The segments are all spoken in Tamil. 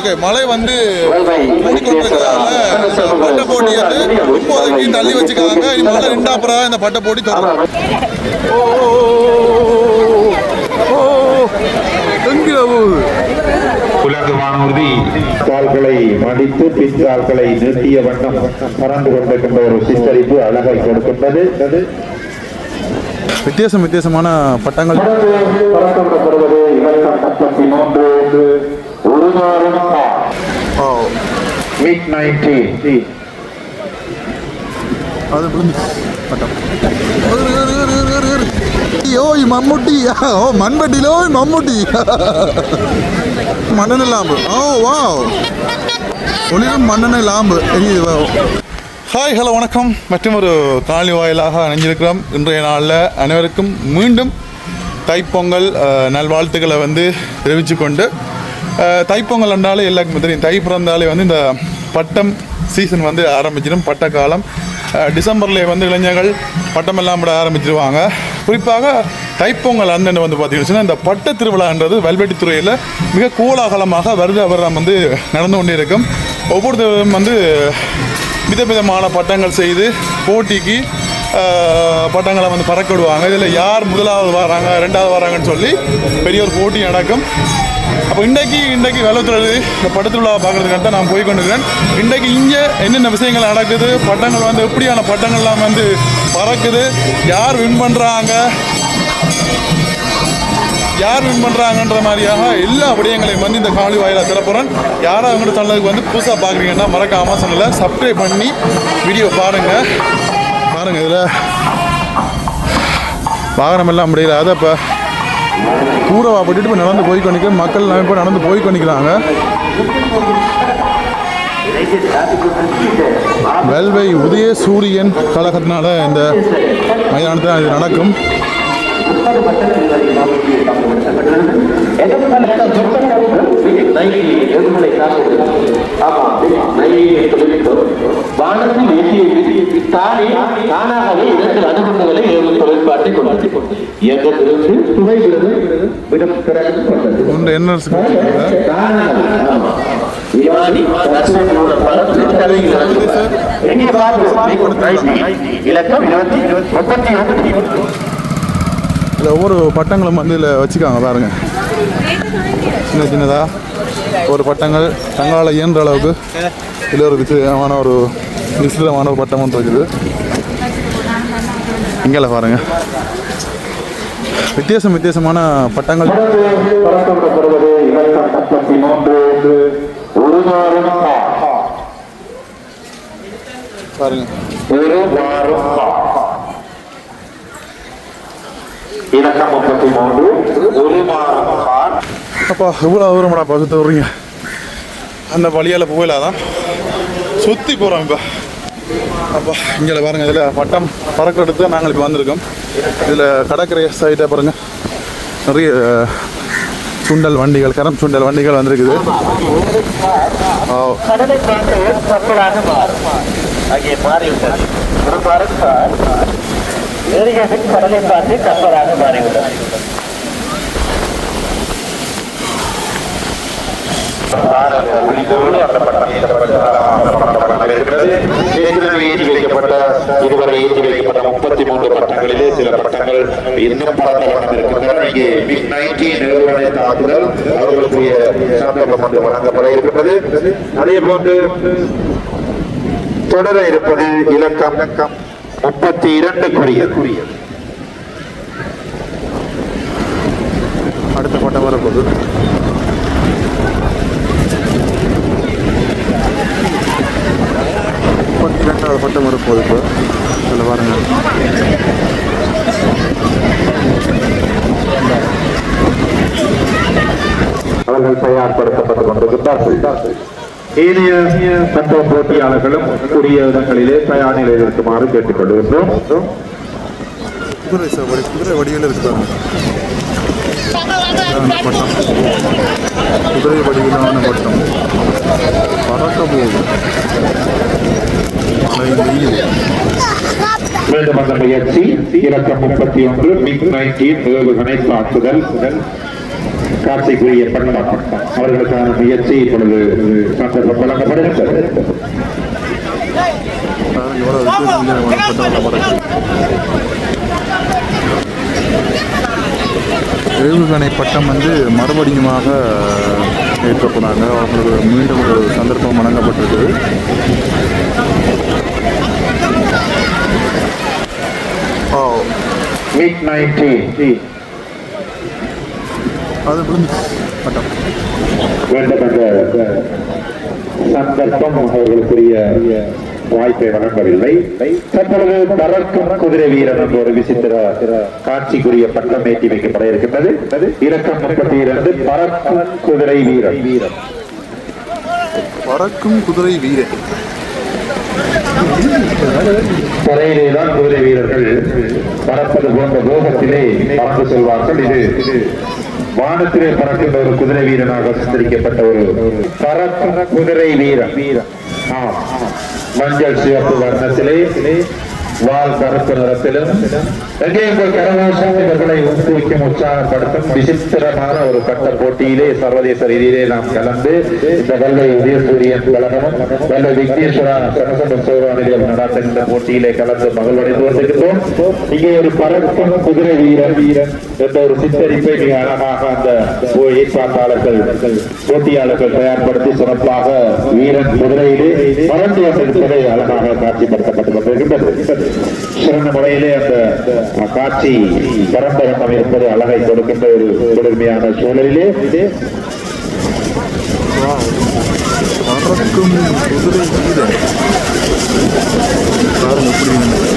ஓகே மழை வந்து கொண்டிருக்கிறதால பட்டை போட்டி வந்து இப்போதைக்கு தள்ளி வச்சுக்காங்க இனி மழை ரெண்டா அப்புறம் இந்த பட்டை போட்டி தொடரும். உலக வானூர்தி. கால்களை மடித்து பின் கால்களை நிறுத்திய வண்ணம் பறந்து கொண்டிருக்கின்ற ஒரு சித்தரிப்பு அழகை கொடுக்கின்றது. வித்தியாசம் வித்தியாசமான பட்டங்கள். ஒரு வாரம் நைன்டீன் அது. ஓய் மம்முட்டி. ஓ மண்பட்டியில் ஓய் மம்முட்டி. மண்ணெண்ண லாம்பு. ஓ வா ஒளிரும் மண்ணெண்ண லாம்பு. எரியுது ஹாய் ஹலோ வணக்கம். மற்றும் ஒரு காணொலி வாயிலாக அணிஞ்சிருக்கிறோம் இன்றைய நாளில் அனைவருக்கும் மீண்டும் தைப்பொங்கல் நல்வாழ்த்துக்களை வந்து தெரிவித்து கொண்டு தைப்பொங்கல் என்றாலே எல்லாருக்குமே தெரியும். தை பிறந்தாலே வந்து இந்த பட்டம் சீசன் வந்து ஆரம்பிச்சிடும். பட்ட காலம். வந்து இளைஞர்கள் பட்டமெல்லாம் விட ஆரம்பிச்சிருவாங்க. குறிப்பாக தைப்பொங்கல் அந்தன்னு வந்து பார்த்தீங்கன்னா இந்த பட்ட திருவிழான்றது வல்வெட்டித்துறையில் மிக கோலாகலமாக வருட வருடம் வந்து நடந்து கொண்டே இருக்கும் ஒவ்வொருத்தரும் வந்து விதவிதமான பட்டங்கள் செய்து போட்டிக்கு பட்டங்களை வந்து பறக்க விடுவாங்க. இதில் யார் முதலாவது வராங்க ரெண்டாவது வராங்கன்னு சொல்லி பெரிய ஒரு போட்டி நடக்கும். அப்போ இன்றைக்கு இன்றைக்கு வெள்ளத்துறது இந்த பட்டத்திருவிழாவை பார்க்குறதுக்காக தான் நான் போய் கொண்டிருக்கிறேன். இன்றைக்கு இங்கே என்னென்ன விஷயங்கள் நடக்குது பட்டங்கள் வந்து எப்படியான பட்டங்கள்லாம் வந்து பறக்குது யார் வின் பண்ணுறாங்க யார் வின் பண்ணுறாங்கன்ற மாதிரியாக எல்லா விடயங்களையும் வந்து இந்த காணொலி வாயிலாக திறப்புறேன் யாராவது அவங்களோட சேனலுக்கு வந்து புதுசாக பார்க்குறீங்கன்னா மறக்க சேனலை சப்ஸ்கிரைப் பண்ணி வீடியோ பாருங்கள் பாருங்கள் இதில். வாகனம் எல்லாம் முடியல. அதை இப்போ கூறவா போட்டுட்டு இப்போ நடந்து போய் கொண்டிருக்க. மக்கள் எல்லாம் இப்போ நடந்து போய் கொண்டிருக்கிறாங்க. வெல்வை உதய சூரியன் கழகத்தினால இந்த மைதானத்தில் இது நடக்கும். வானத்தில் ஏற்றிய தானே தானாகவே அணுகுண்டுகளை தொழிற்பாட்டை இயக்கத்திலிருந்து விடம் கொண்டது என்ன இலக்கம் இருபத்தி முப்பத்தி ஒன்று இதில் ஒவ்வொரு பட்டங்களும் வந்து இதில் வச்சுக்காங்க பாருங்க. சின்ன சின்னதாக ஒரு பட்டங்கள் தங்களால் இயன்ற அளவுக்கு இதில் ஒரு விசிதமான ஒரு விசிதமான ஒரு பட்டம் ஒன்று இருக்குது. இங்கே பாருங்க. வித்தியாசம் வித்தியாசமான பட்டங்கள். பாருங்க ஒரு வாரம் இலக்கம் முப்பத்தி மூன்று ஒரு அப்பா இவ்வளோ தூரமாடா பகுத்து விட்றீங்க அந்த வழியால் போகலாதான் சுற்றி போகிறோம் இப்போ. அப்பா இங்கே பாருங்க இதில் பட்டம் பறக்க எடுத்து தான் நாங்கள் இப்போ வந்திருக்கோம். இதில் கடற்கரை சைட்டை பாருங்க. நிறைய சுண்டல் வண்டிகள் கரம் சுண்டல் வண்டிகள் வந்திருக்குது. ஓ கடலை பார்த்து கடலை பார்த்து கற்பராக மாறிவிட்டது இதுவரை ஏற்றி வைக்கப்பட்ட முப்பத்தி மூன்று பட்டங்களிலே சில பட்டங்கள் இன்னும் பறக்க வண்ணம் இங்கே மிக் நைன்டீன் நிறுவன தாக்குதல் சந்தர்ப்பம் ஒன்று வழங்கப்பட இருக்கின்றது அதே போன்று தொடர இருப்பது இலக்கம் இலக்கம். முப்பத்தி இரண்டுக்குரிய அடுத்த பட்டம் வரப்போகுது முப்பத்தி ரெண்டாவது பட்டம் வரப்போகுது இப்போ. இதில் பாருங்க. அவர்கள் தயார்படுத்தப்பட்டுக் கொண்டிருக்கிறார்கள் ஏனைய மற்ற போட்டியாளர்களும் உரிய இடங்களிலே தயார் நிலையில் இருக்குமாறு கேட்டுக்கொள்கின்றோம் குதிரை வடிவில் இருக்காங்க பட்டம் குதிரை வடிவிலான பட்டம் பறக்க போகுது மீண்டும் அந்த முயற்சி இலக்கம் முப்பத்தி ஒன்று மிக் நைன்டீன் ஏவுகணை தாக்குதல் காட்சிக்குரிய பட்டம். அவர்களுக்கான முயற்சி இப்பொழுது வழங்கப்படுகின்றது ஏவுகணை பட்டம் வந்து மறுபடியுமாக ஏற்கப்படாங்க அவங்களுக்கு மீண்டும் ஒரு சந்தர்ப்பம் வழங்கப்பட்டிருக்கு ஓ மிட் நைன்டீன் அது விழுந்து பட்டம் வேண்டப்பட்ட சந்தர்ப்பம் அவர்களுக்குரிய வாய்ப்பை வழங்கவில்லை. தற்பொழுது பறக்கும் குதிரை வீரன் என்ற ஒரு விசித்திர காட்சிக்குரிய பட்டம் ஏற்றி வைக்கப்பட இருக்கின்றது. இலக்கம் முப்பத்தி இரண்டு பறக்கும் குதிரை வீரன் வீரன் பறக்கும் குதிரை வீரன் தரையிலே தான் குதிரை வீரர்கள் பறப்பது போன்ற வேகத்திலே பறந்து செல்வார்கள். இது வானத்திலே பறக்கின்ற ஒரு குதிரை வீரனாக சித்தரிக்கப்பட்ட ஒரு பறக்கும் குதிரை வீரன். ஆம் மஞ்சள் சிவப்பு வர்ணத்திலே வால் கருப்பு நிறத்திலும் எங்கே கரகோஷம் இவர்களை ஊக்குவிக்கும் உற்சாகப்படுத்தும் விசித்திரமான ஒரு கட்ட போட்டியிலே சர்வதேச ரீதியிலே நாம் கலந்து இந்த உதய உதயசூரியன் கழகமும் வெள்ளை விக்னேஸ்வரா சரசண்ட சோழாநிலையம் நடாத்துகின்ற போட்டியிலே கலந்து மகிழ்வடைந்து வந்திருக்கிறோம் இங்கே ஒரு பறக்கும் குதிரை வீரர் வீரன் என்ற ஒரு சித்தரிப்பை மிக அழகாக அந்த ஏற்பாட்டாளர்கள் போட்டியாளர்கள் தயார்படுத்தி சிறப்பாக வீரன் குதிரையிலே பறந்து வந்திருப்பதை அழகாக காட்சிப்படுத்தப்பட்டு கொண்டிருக்கின்றது. சிறந்த முறையிலே அந்த காட்சி வண்ணம் இருப்பது அழகை கொடுக்கின்ற ஒரு குளிர்மையான சூழலிலே பறக்கும் குதிரை வீரன் பாருங்க எப்படி இருக்கு.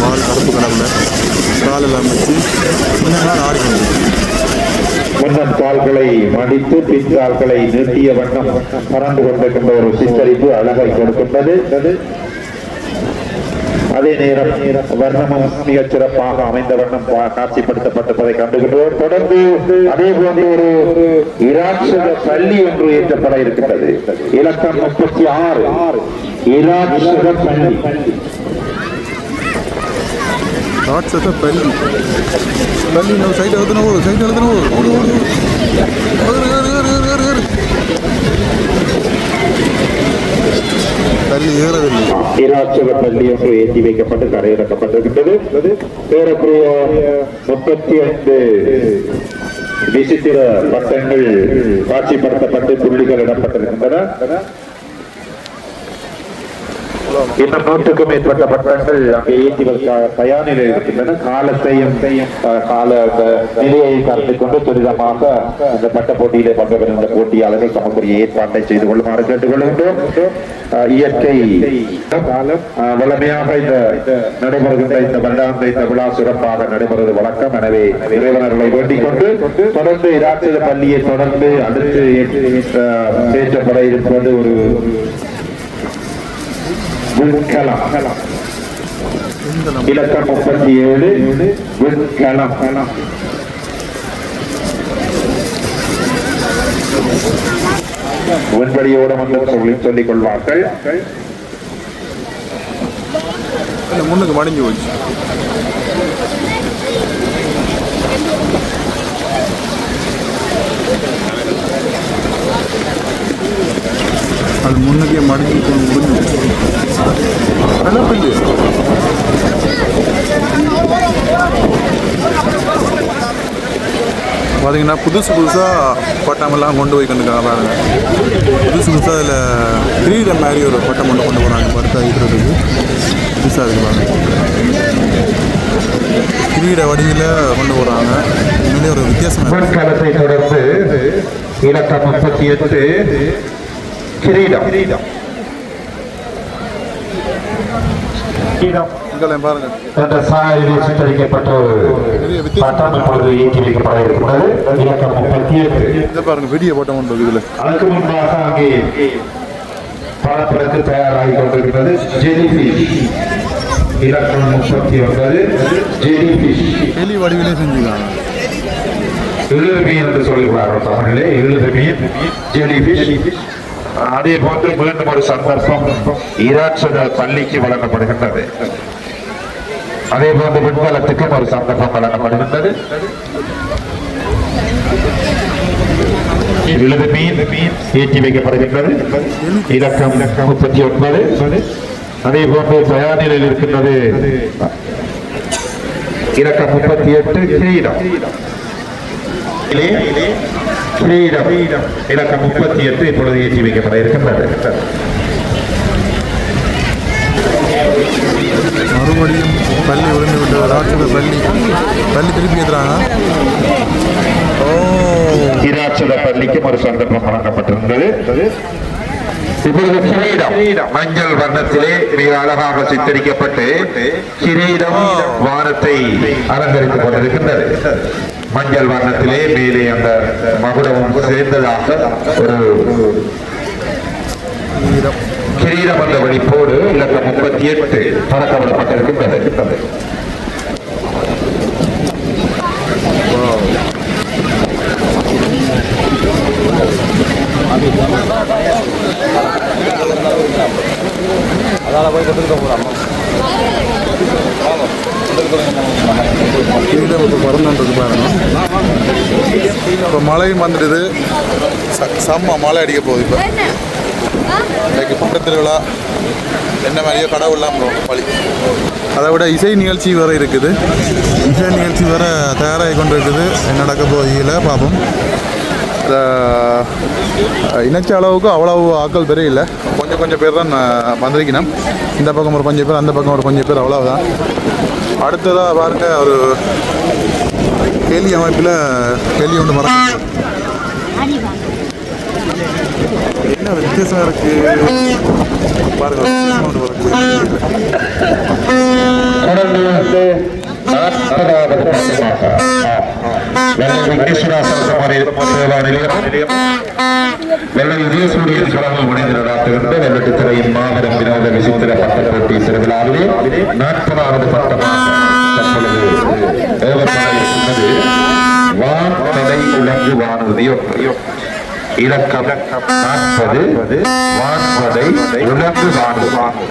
வால் கருப்பு கலர்ல. காலெல்லாம் வச்சு முன்னெல்லாம் ஆடி முன்னம் கால்களை மடித்து பின் கால்களை நீட்டிய வண்ணம் பறந்து கொண்டிருக்கின்ற ஒரு சித்தரிப்பு அழகை கொடுக்கின்றது. அதே நேரம் வர்ணமும் மிகச் சிறப்பாக அமைந்த வண்ணம் பா- காட்சிப்படுத்தப்பட்டிருப்பதை கண்டுகின்றோம். தொடர்ந்து அதே போன்ற ஒரு இராட்சத பள்ளி ஒன்று ஏற்றப்பட இருக்கின்றது. இலக்கம் முப்பத்தி ஆறு. இராட்சத பள்ளி. ராட்சத பள்ளி. பள்ளி நம்ம சைட் எழுதுன சைட் பள்ளி ஏறவில்லை. இராட்சத பள்ளி ஒன்று ஏற்றி வைக்கப்பட்டு கரையிறக்கப்பட்டிருக்கின்றது. ஏறக்குறைய முப்பத்தி ஐந்து விசித்திர பட்டங்கள் காட்சிப்படுத்தப்பட்டு புள்ளிகள் இடப்பட்டிருக்கின்றன. இன்னும் நூற்றுக்கும் மேற்பட்ட பட்டங்கள் அங்கே ஏற்றி வைக்க தயாரில் இருக்கின்றன. காலத்தையும் கால நிலையை கருத்தில் கொண்டு துரிதமாக அந்த பட்ட போட்டியிலே பங்கு பெறுகின்ற போட்டியாளர்கள் தமக்குரிய ஏற்பாட்டை செய்து கொள்ளுமாறு கேட்டுக்கொள்கின்றோம். இயற்கை காலம் வளமையாக இந்த நடைபெறுகின்ற இந்த வருடாந்த இந்த விழா சிறப்பாக நடைபெறுவது வழக்கம். எனவே இறைவனர்களை வேண்டிக் கொண்டு தொடர்ந்து இராட்சத பள்ளியை தொடர்ந்து அடுத்து ஏற்றப்பட இருப்பது ஒரு விற்கலாம் இலக்கம் முப்பத்தி ஏழு விற்கலாம் விண்வெளியோடு வந்து சொல்லி சொல்லிக் கொள்வார்கள் முன்னுக்கு மடிஞ்சு போச்சு. அது முன்னுக்கே மடிஞ்சு முடிஞ்சு நல்ல பில்லு பார்த்தீங்கன்னா புதுசு புதுசாக பட்டமெல்லாம் கொண்டு போய் கொண்டுருக்காங்க பாருங்க. புதுசு புதுசாக அதில் கிரீடம் மாதிரி ஒரு பட்டம் கொண்டு கொண்டு போகிறாங்க பருத்தா இருக்கிறதுக்கு. புதுசாக இருக்கு பாருங்க. த்ரீட வடிவில் கொண்டு போகிறாங்க உண்மையிலே ஒரு வித்தியாசம் இருக்கு. தொடர்ந்து இலக்கம் முப்பத்தி எட்டு. கிரீடம். கிரீடம். என்ற சாயலில் சித்தரிக்கப்பட்ட இருக்கிறது இலக்கம் முப்பத்தி எட்டு பாருங்க பட்டம் இதில். முன்பாக அங்கே பலப்படத்து தயாராகி கொண்டிருக்கிறது ஜெலிஃபிஷ் இலக்கம் முப்பத்தி ஒன்பது ஜெலிஃபிஷ் எலி வடிவிலே எழுதுமீன் என்று சொல்லுகிறார்கள் தமிழிலே எழுதுமீன் ஜெலிஃபிஷ் அதே போன்று மீண்டும் ஒரு சந்தர்ப்பம் இராட்சத பள்ளிக்கு வழங்கப்படுகின்றது. அதே போன்று விண்கலத்துக்கும் ஒரு சந்தர்ப்பம் வழங்கப்படுகின்றது. எழுது மீன் ஏற்றி வைக்கப்படுகின்றது. இலக்கம் முப்பத்தி ஒன்பது அதே போன்று தயார் நிலையில் இருக்கின்றது இலக்கம் முப்பத்தி எட்டு கிரீடம். கிரீடம். இலக்கம் முப்பத்தி எட்டு இப்பொழுது ஏற்றி வைக்கப்பட இருக்கின்றது. மறுபடியும் பள்ளி விழுந்து விட்டது. ராட்சத பள்ளி. பள்ளி திருப்பி ஏற்றுறாங்க இராட்சத பள்ளிக்கும் ஒரு சந்தர்ப்பம் வழங்கப்பட்டிருந்தது. இப்பொழுது கிரீடம். மஞ்சள் வண்ணத்திலே மிக அழகாக சித்தரிக்கப்பட்டு கிரீடம் வானத்தை அலங்கரித்துக் கொண்டிருக்கின்றது. மஞ்சள் வண்ணத்திலே மேலே அந்த மகுடமும் சேர்ந்ததாக ஒரு ஈரம் கிரீடம் என்ற வழிப்போடு இலக்கம் முப்பத்தி எட்டு பறக்கப்படப்பட்டிருக்கின்றது ஈரம் இப்போ பறந்துன்றது பாருங்க இப்போ மழையும் வந்துடுது. ச- செம்ம மழை அடிக்க போகுது இப்போ. இன்னைக்கு புட்ட திருவிழா. என்ன மாதிரியோ கடவுள்லாம் பழி அதை விட இசை நிகழ்ச்சி வேற இருக்குது. இசை நிகழ்ச்சி வேற தயாராகி கொண்டு இருக்குது என்ன நடக்க போதில் பார்ப்போம். இணைச்ச அளவுக்கு அவ்வளவு ஆட்கள் தெரியல கொஞ்சம் கொஞ்சம் பேர் தான் வந்திருக்கணும். இந்த பக்கம் ஒரு கொஞ்சம் பேர் அந்த பக்கம் ஒரு கொஞ்சம் பேர் அவ்வளவுதான். அடுத்ததாக பாருங்க ஒரு கேலி அமைப்பில் கேலி ஒன்று மரம் என்ன வித்தியாசமாக இருக்குது பாருங்கள் திரையின் மாபெரும் வினோத விசித்திர பட்டப்போட்டி திருவிழாவிலே நாற்பதாவது பட்டமாக இருக்கின்றது வான் தடை உலங்கு வானூதியம் இலக்கம் நாற்பது வான்படை உலங்கு வானு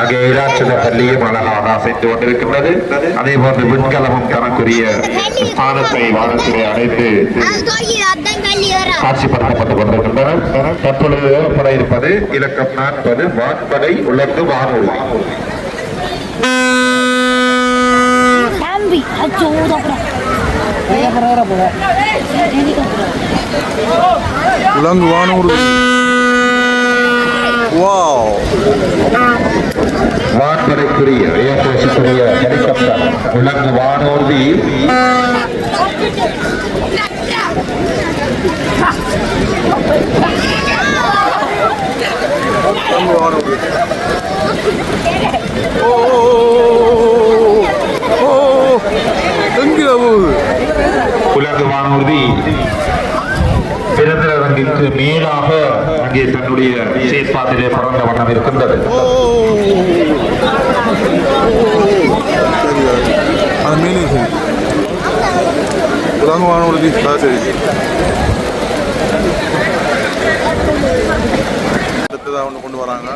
அங்கே இராட்சத பள்ளியும் அழகாக அசைந்து கொண்டிருக்கின்றது. அதே போன்று விண்கலமும் தனக்குரிய ஸ்தானத்தை வானத்திலே அடைந்து காட்சிப்படுத்தப்பட்டுக் கொண்டிருக்கின்றன. தற்பொழுது ஏற்பட இருப்பது இலக்கம் நாற்பது வான்படை உலர்ந்து வானொலி உலங்கு வானூர். வாவ். வான்படைக்குரிய ஹெலிகாப்டர் உலர்ந்து வானூர்தி. உலக வானூர்தி பிறந்த ரங்கிற்கு மேலாக அங்கே தன்னுடைய சேத்பாத்திலே பறந்த வண்ணம் இருக்கின்றது. அது மேலே வானூர்தி சரி. அடுத்ததாக ஒன்று கொண்டு வராங்க.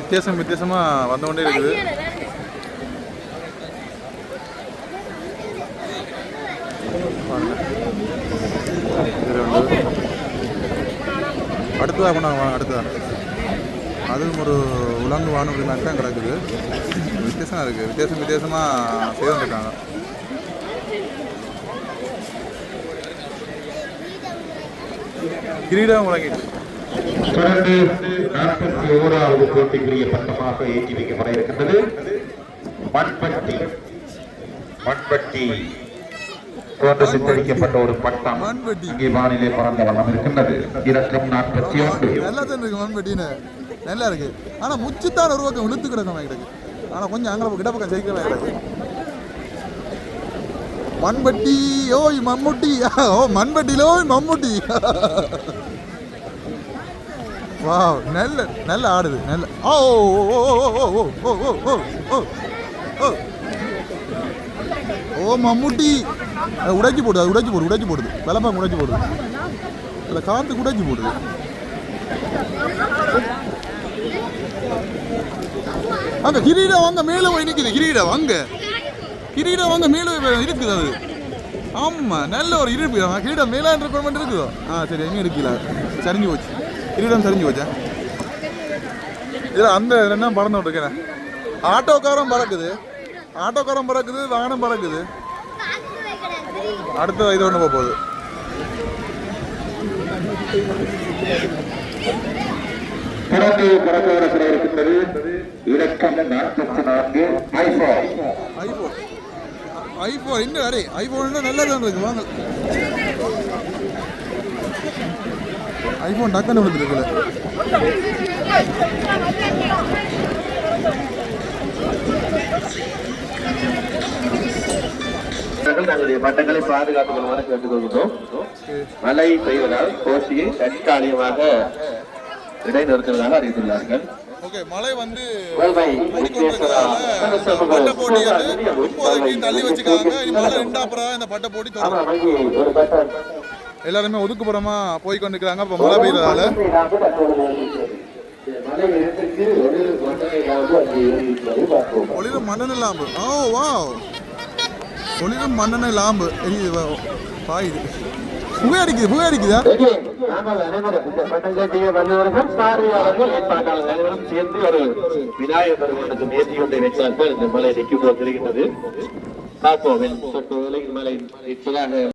வித்தியாசம் வித்தியாசமாக வந்தவொடனே இருக்குது. அடுத்ததாக கொண்டாங்க வாங்க அடுத்ததாக அதுவும் ஒரு உலங்கு வானூர்தி மாதிரி தான் கிடக்குது. வித்தியாசமாக இருக்குது வித்தியாசம் வித்தியாசமாக செய்து வந்துருக்காங்க. கிரீடம் உலகிட்டு தொடர்ந்து நாற்பத்தி ஓராவது போட்டிக்குரிய பட்டமாக ஏற்றி வைக்கப்பட இருக்கின்றது. மண்பட்டி மண்பட்டி போன்று சித்தரிக்கப்பட்ட ஒரு பட்டம். இங்கே வானிலை பறந்த வண்ணம் இருக்கின்றது. இலக்கம் நாற்பத்தி ஒன்று. நல்லா தான் இருக்கு மண்பட்டின்னு. நல்லா இருக்கு. ஆனால் முச்சுத்தான் ஒரு பக்கம் இழுத்து கிடக்கும் கிடக்கு ஆனால் கொஞ்சம் அங்கே கிட்ட பக்கம் ஜெயிக்கிறவன் கிடக்கு மண்பட்டி ஓய் மம்முட்டி. ஓ மண்பட்டியில் ஓய் மம்முட்டி. வா நல்ல நல்ல ஆடுது நல்ல ஓ ஓ ஓ ஓ ஓ ஓ ஓ ஓ ஓ மம்முட்டி அது உடைச்சி போடுது அது உடைச்சி போடு உடைச்சி போடுது விளம்பாங்க உடைச்சி போடுது இல்லை காற்று உடைச்சி போடுது அங்கே கிரீடம் வாங்க மேலே போய் நிற்குது கிரீடம் வாங்க கிரீடம் வாங்க மேலே போய் இருக்குது அது ஆமாம் நல்ல ஒரு இருப்பு கிரீடம் மேலே இருக்கணும் இருக்குதோ ஆ சரி எங்கே இருக்குல்ல சரிஞ்சு போச்சு கிரீடம் சரிஞ்சு போச்சா இதில் அந்த என்ன பறந்து விட்டுருக்கேன் ஆட்டோக்காரன் பறக்குது ஆட்டோக்காரன் பறக்குது வாகனம் பறக்குது அடுத்த இது ஒன்று போக போகுது தொடர்ந்து பறக்க வரப்பட இருக்கின்றது இலக்கம் நாற்பத்தி நான்கு ஐஃபோன் ஐஃபோன் இன்னும் அரே ஐஃபோன் நல்லதான் இருக்கு வாங்க ஐஃபோன் டக்குன்னு விழுந்துருக்குல்ல தங்களுடைய பட்டங்களை பாதுகாத்துக் கொள்ளுமாறு கேட்டுக்கொள்கிறோம் மழை பெய்வதால் கோஷியை தற்காலிகமாக இடைநிறுத்துவதாக அறிவித்துள்ளார்கள். மழை வந்து பட்டை போட்டி வந்து இப்போதைக்கு தள்ளி வச்சுக்காங்க இந்த பட்டை போட்டி எல்லாருமே ஒதுக்குப்புறமா போய் கொண்டிருக்கிறாங்க இப்போ மழை பெய்யறதால. மழை ஒளிரும் மண்ணெண்ணெய் லாம்பு. ஓ வா ஒளிரும் மண்ணெண்ணெய் லாம்பு. எரியுது வா- பாயுது புகை அடிக்குது புகை அடிக்குதா? சேர்ந்து ஒரு விநாயகர் பெருமானுக்கு கொண்டு இந்த மலை நிற்கும் போது தெரிகின்றது பார்ப்போம் மலை.